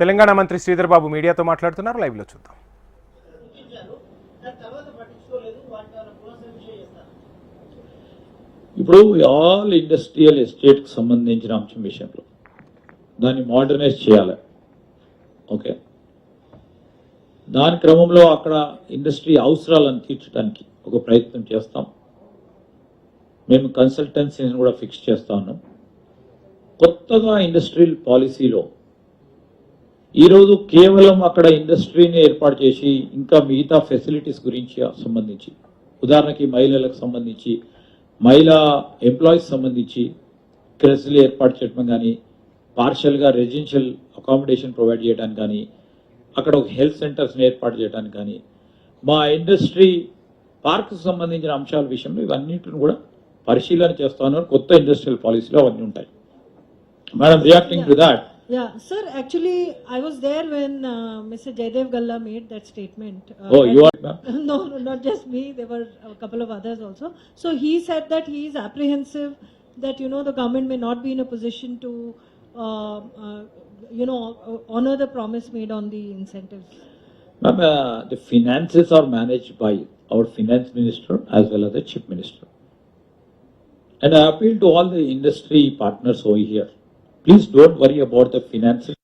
తెలంగాణ మంత్రి శ్రీధర్ బాబు మీడియాతో మాట్లాడుతున్నారు. లైవ్లో చూద్దాం. ఇప్పుడు ఆల్ ఇండస్ట్రియల్ ఎస్టేట్కి సంబంధించిన అంశం విషయంలో దాన్ని మోడర్నైజ్ చేయాలి. ఓకే? దాని క్రమంలో అక్కడ ఇండస్ట్రీ అవసరాలను తీర్చడానికి ఒక ప్రయత్నం చేస్తాం. మేము కన్సల్టెన్సీని కూడా ఫిక్స్ చేస్తా ఉన్నాం. కొత్తగా ఇండస్ట్రియల్ పాలసీలో ఈరోజు కేవలం అక్కడ ఇండస్ట్రీని ఏర్పాటు చేసి ఇంకా మిగతా ఫెసిలిటీస్ గురించి సంబంధించి ఉదాహరణకి మహిళలకు సంబంధించి మహిళా ఎంప్లాయీస్ సంబంధించి క్రెస్లు ఏర్పాటు చేయడం కానీ పార్షల్గా రెసిడెన్షియల్ అకామిడేషన్ ప్రొవైడ్ చేయడానికి కానీ అక్కడ ఒక హెల్త్ సెంటర్స్ని ఏర్పాటు చేయడానికి కానీ మా ఇండస్ట్రీ పార్క్ సంబంధించిన అంశాల విషయంలో ఇవన్నిటిని కూడా పరిశీలన చేస్తా ఉన్నారు. కొత్త ఇండస్ట్రియల్ పాలసీలో అవన్నీ ఉంటాయి. Madam reacting to that Yeah, sir, actually, I was there when uh, Mr. Jaydev Galla made that statement. Uh, Oh, you are, no, not just me. There were a couple of others also. So he said that he is apprehensive that you know the government may not be in a position to, uh, uh, you know, honor the promise made on the incentives. Ma'am, uh, the finances are managed by our finance minister as well as the chief minister. And I appeal to all the industry partners over here. Please don't worry about the finances.